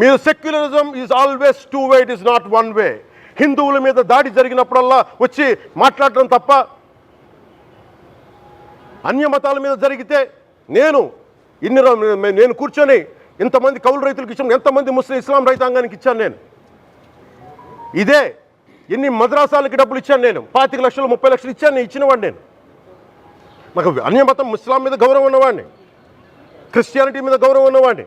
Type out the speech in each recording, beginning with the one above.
మీరు secularism is always two way it is not one way హిందువుల మీద దాడి జరిగినప్పుడల్లా వచ్చి మాట్లాడటం తప్ప అన్య మతాల మీద జరిగితే నేను ఇన్ని నేను కూర్చొని ఇంతమంది కౌలు రైతులకు ఇచ్చాను ఎంతమంది ముస్లిం ఇస్లాం రైతాంగానికి ఇచ్చాను నేను. ఇదే ఎన్ని మద్రాసాలకి డబ్బులు ఇచ్చాను నేను పాతిక లక్షలు ముప్పై లక్షలు ఇచ్చాను నేను ఇచ్చినవాడిని నేను. నాకు అన్య మతం ఇస్లాం మీద గౌరవం ఉన్నవాడిని. క్రిస్టియానిటీ మీద గౌరవం ఉన్నవాడిని.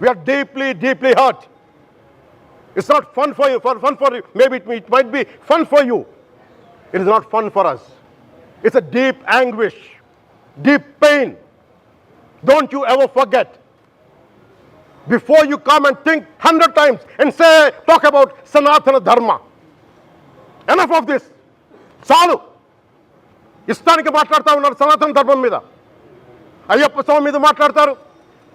We are deeply, deeply hurt. It's not fun for you, for fun for you. Maybe it, it might be fun for you. It is not fun for us. It's a deep anguish, deep pain. Don't you ever forget. Before you come and think hundred times and say, talk about Sanatana Dharma. Enough of this. చాలు ఇష్టానికి మాట్లాడుతూ ఉన్నారు సనాతన ధర్మం మీద అయ్యప్ప స్వామి మీద మాట్లాడతారు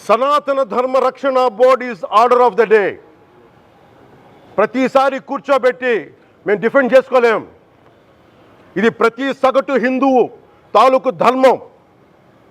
Sanatana Dharma Rakshana board is order of the day. ప్రతిసారి కూర్చోబెట్టి మేము డిఫెండ్ చేసుకోలేం. ఇది ప్రతి సగటు హిందువు తాలూకు ధర్మం.